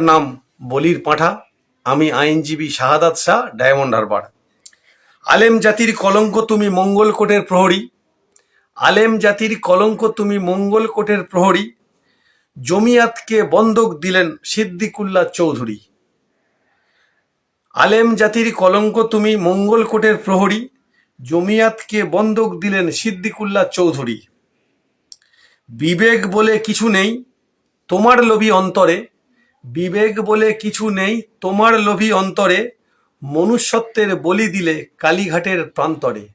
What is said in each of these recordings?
নাম বলির পাঁঠা। আমি আইনজীবী শাহাদাত শাহ, ডায়মন্ড হারবার। আলেম জাতির কলঙ্ক তুমি মঙ্গল কোটের প্রহরী। আলেম জাতির কলঙ্ক তুমি মঙ্গল কোটের প্রহরী। জমিয়াতকে বন্ধক দিলেন সিদ্দিকুল্লাহ চৌধুরী। আলেম জাতির কলঙ্ক তুমি মঙ্গল কোটের প্রহরী। জমিয়াতকে বন্ধক দিলেন সিদ্দিকুল্লাহ চৌধুরী। বিবেক বলে কিছু নেই। তোমার লোভী অন্তরে বিবেক বলে কিছু নেই তোমার লোভী অন্তরে, মনুষ্যত্বের বলি দিলে কালীঘাটের প্রান্তরে।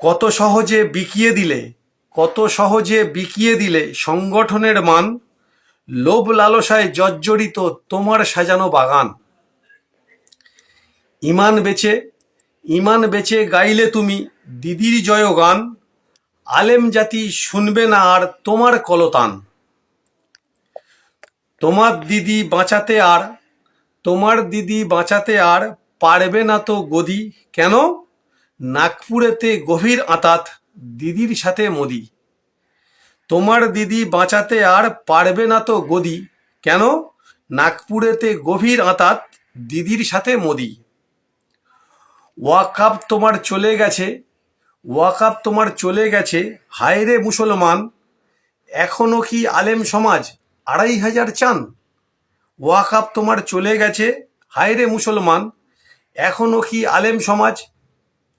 কত সহজে বিকিয়ে দিলে, কত সহজে বিকিয়ে দিলে সংগঠনের মান, লোভ লালসায় জর্জরিত তোমার সাজানো বাগান। ইমান বেচে ইমান বেচে গাইলে তুমি দিদির জয় গান আলেম জাতি শুনবে না আর তোমার কলতান। তোমার দিদি বাঁচাতে আর, তোমার দিদি বাঁচাতে আর পারবে না তো গদি। কেন? নাগপুরেতে গভীর আঁতাত দিদির সাথে মোদি। তোমার দিদি বাঁচাতে আর পারবে না তো গদি। কেন? নাগপুরেতে গভীর আঁতাত দিদির সাথে মোদি। ওয়াকাপ তোমার চলে গেছে ওয়াকাপ তোমার চলে গেছে। হায়রে মুসলমান, এখনও কি আলেম সমাজ? আড়াই হাজার চান ওয়াকাপ তোমার চলে গেছে। হায়রে মুসলমান, এখনও কি আলেম সমাজ?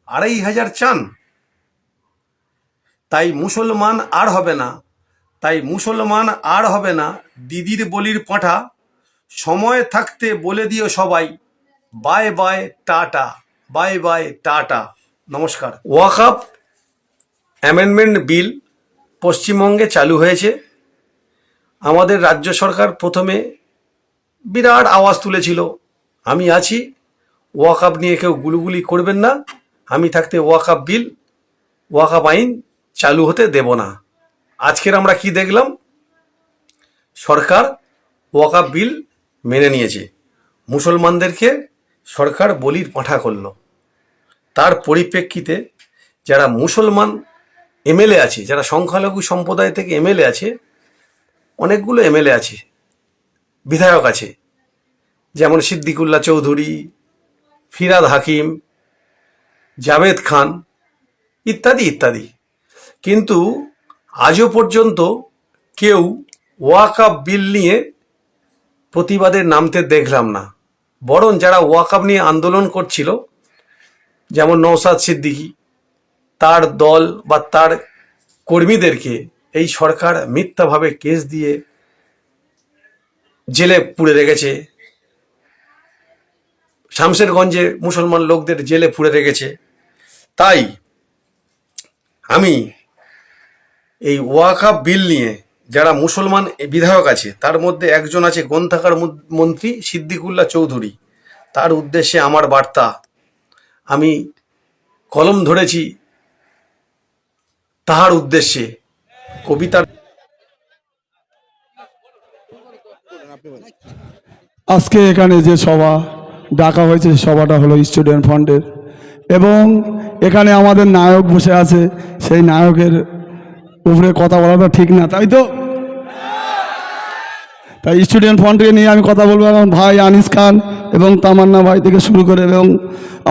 আড়াই হাজার চান তাই মুসলমান আর হবে না, তাই মুসলমান আর হবে না। দিদির বলির পাঁঠা, সময় থাকতে বলে দিও সবাই। Bye bye tata, bye bye tata. নমস্কার। ওয়াকাপ অ্যামেন্ডমেন্ট বিল পশ্চিমবঙ্গে চালু হয়েছে। আমাদের রাজ্য সরকার প্রথমে বিরাট আওয়াজ তুলেছিল, আমি আছি ওয়াকাপ নিয়ে কেউ গুলুগুলি করবেন না, আমি থাকতে ওয়াকাপ বিল ওয়াকাপ আইন চালু হতে দেব না। আজকের আমরা কি দেখলাম? সরকার ওয়াকাপ বিল মেনে নিয়েছে। মুসলমানদেরকে সরকার বলির পাঁঠা করল। তার পরিপ্রেক্ষিতে যারা মুসলমান এমএলএ আছে, যারা সংখ্যালঘু সম্প্রদায় থেকে এমএলএ আছে অনেকগুলো এমএলএ আছে, বিধায়ক আছে, যেমন সিদ্দিকুল্লাহ চৌধুরী, ফিরাদ হাকিম, জাভেদ খান, ইত্যাদি ইত্যাদি। কিন্তু আজও পর্যন্ত কেউ ওয়াকাপ বিল নিয়ে প্রতিবাদে নামতে দেখলাম না। বরং যারা ওয়াকাপ নিয়ে আন্দোলন করছিল, যেমন নৌসাদ সিদ্দিকী, তার দল বা তার কর্মীদেরকে এই সরকার মিথ্যাভাবে কেস দিয়ে জেলে পুড়ে রেখেছে। শামশেরগঞ্জে মুসলমান লোকদের জেলে পুড়ে রেখেছে। তাই আমি এই ওয়াকাপ বিল নিয়ে যারা মুসলমান বিধায়ক আছে, তার মধ্যে একজন আছে গ্রন্থাকার মন্ত্রী সিদ্দিকুল্লাহ চৌধুরী। তার উদ্দেশ্যে আমার বার্তা, আমি কলম ধরেছি তাহার উদ্দেশ্যে। কবিতার আজকে এখানে যে সভা ডাকা হয়েছে সভাটা হলো স্টুডেন্ট ফান্ডের এবং এখানে আমাদের নায়ক বসে আছে, সেই নায়কের উপরে কথা বলাটা ঠিক না, তাই তো? তাই স্টুডেন্ট ফান্ডকে নিয়ে আমি কথা বলব। এবং ভাই আনিস খান এবং তামান্না ভাই থেকে শুরু করে, এবং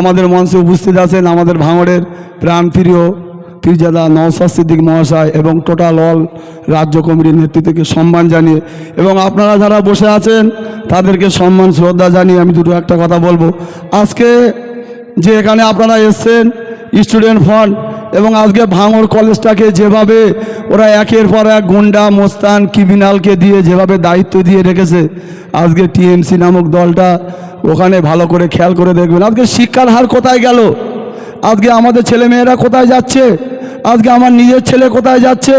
আমাদের মঞ্চে উপস্থিত আছেন আমাদের ভাঙড়ের প্রাণপ্রিয় পীরজাদা নওসাদ সিদ্দিক মহাশয় এবং টোটাল অল রাজ্য কমিটির নেতৃত্বকে সম্মান জানিয়ে এবং আপনারা যারা বসে আছেন, তাদেরকে সম্মান, শ্রদ্ধা জানিয়ে আমি দুটো একটা কথা বলব। আজকে যে এখানে আপনারা এসছেন, স্টুডেন্ট ফান্ড এবং আজকে ভাঙড় কলেজটাকে যেভাবে ওরা একের পর এক গুন্ডা, মোস্তান, ক্রিমিনালকে দিয়ে যেভাবে দায়িত্ব দিয়ে রেখেছে, আজকে টিএমসি নামক দলটা ওখানে ভালো করে খেয়াল করে দেখবেন। আজকে শিক্ষার হার কোথায় গেল? আজকে আমাদের ছেলে মেয়েরা কোথায় যাচ্ছে? আজকে আমার নিজের ছেলে কোথায় যাচ্ছে?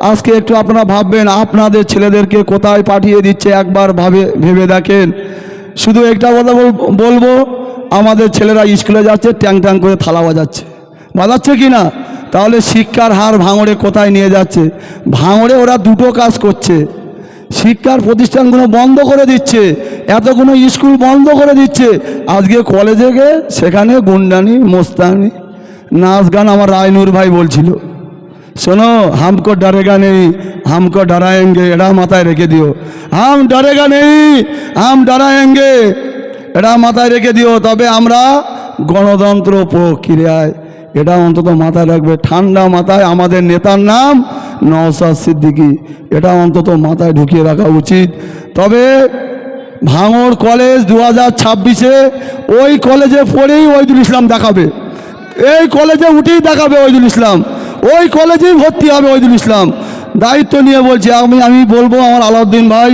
আজকে একটু আপনারা ভাববেন, আপনাদের ছেলেদেরকে কোথায় পাঠিয়ে দিচ্ছে একবার ভাবে, ভেবে দেখেন। শুধু একটা কথা বলব, আমাদের ছেলেরা স্কুলে যাচ্ছে, ট্যাং ট্যাং করে থালা বাজাচ্ছে। বাজাচ্ছে কি না? তাহলে শিক্ষার হার ভাঙড়ে কোথায় নিয়ে যাচ্ছে? ভাঙড়ে ওরা দুটো কাজ করছে। শিক্ষার প্রতিষ্ঠানগুলো বন্ধ করে দিচ্ছে, এতগুলো স্কুল বন্ধ করে দিচ্ছে। আজকে কলেজে গিয়ে সেখানে গুন্ডানি মোস্তানি নাচ গান আমার রায়নুর ভাই বলছিল। শোনো, হামকো ডরেগা নেই, হামকো ডরায়েঙ্গে এটা মাথায় রেখে দিও। হাম ডরেগা নেই, হাম ডরায়েঙ্গে এটা মাথায় রেখে দিও। তবে আমরা গণতন্ত্র প্রক্রিয়ায় এটা অন্তত মাথায় রাখবে। ঠান্ডা মাথায় আমাদের নেতার নাম নওসাদ সিদ্দিকী এটা অন্তত মাথায় ঢুকিয়ে রাখা উচিত। তবে ভাঙড় কলেজ দু হাজার ছাব্বিশে ওই কলেজে পড়েই ওইদুল ইসলাম দেখাবে। এই কলেজে উঠেই দেখাবে ওইদুল ইসলাম। ওই কলেজেই ভর্তি হবে ওইদুল ইসলাম। দায়িত্ব নিয়ে বলছি, আমি আমি বলব আমার আলাউদ্দিন ভাই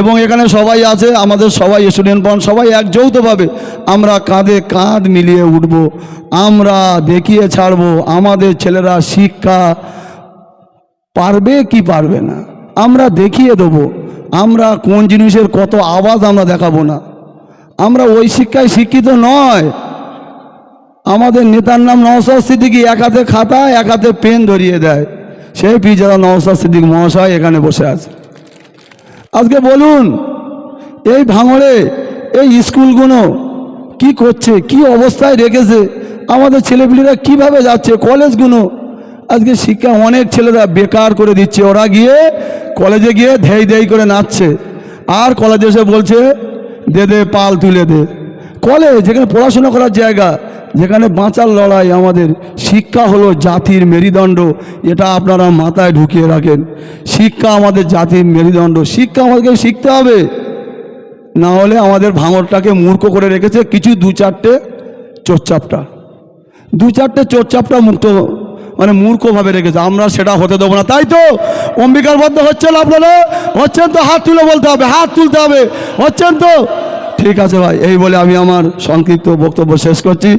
এবং এখানে সবাই আছে, আমাদের সবাই স্টুডেন্ট বন সবাই এক যৌথভাবে আমরা কাঁধে কাঁধ মিলিয়ে উঠব, আমরা দেখিয়ে ছাড়বো, আমাদের ছেলেরা শিক্ষা পারবে কি পারবে না? আমরা দেখিয়ে দেবো, আমরা কোন জিনিসের কত আওয়াজ আমরা দেখাবো না। আমরা ওই শিক্ষায় শিক্ষিত নয়। আমাদের নেতার নাম নওসাদ সিদ্দিকি এক হাতে খাতা, এক হাতে পেন ধরিয়ে দেয়। সেই পিজারা নওসাদ সিদ্দিক মহাশয় এখানে বসে আছে। আজকে বলুন, এই ভাঙড়ে এই স্কুলগুলো কি করছে, কি অবস্থায় রেখেছে, আমাদের ছেলেপিলেরা কীভাবে যাচ্ছে, কলেজগুলো? আজকে শিক্ষা অনেক ছেলেরা বেকার করে দিচ্ছে। ওরা গিয়ে কলেজে গিয়ে ধেই ধেই করে নাচছে। আর কলেজে এসে বলছে, দে দে, পাল তুলে দে। কলেজ যেখানে পড়াশোনা করার জায়গা, যেখানে বাঁচার লড়াই আমাদের, শিক্ষা হলো জাতির মেরুদণ্ড, এটা আপনারা মাথায় ঢুকিয়ে রাখেন। শিক্ষা আমাদের জাতির মেরুদণ্ড, শিক্ষা আমাদেরকে শিখতে হবে। না হলে আমাদের ভাঙরটাকে মূর্খ করে রেখেছে কিছু দু চারটে চোরচাপটা। দু চারটে চোরচাপটা মুক্ত মানে মূর্খভাবে রেখেছে। আমরা সেটা হতে দেবো না। তাই তো অম্বিকার বদ্ধ হচ্ছেন আপনারা? হচ্ছেন তো হাত তুলে বলতে হবে, হাত তুলতে হবে। হচ্ছেন তো ঠিক আছে ভাই, এই বলে আমি আমার সংক্ষিপ্ত বক্তব্য শেষ করছি।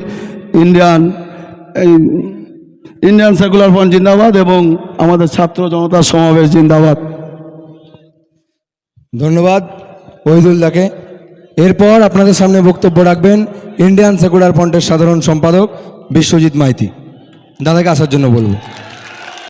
ইন্ডিয়ান, এই ইন্ডিয়ান সেকুলার ফ্রন্ট জিন্দাবাদ এবং আমাদের ছাত্র জনতার সমাবেশ জিন্দাবাদ। ধন্যবাদ ওহিদুল্লাহকে। এরপর আপনাদের সামনে বক্তব্য রাখবেন ইন্ডিয়ান সেকুলার ফ্রন্টের সাধারণ সম্পাদক বিশ্বজিৎ মাইতি। দাদাকে আসার জন্য বলব।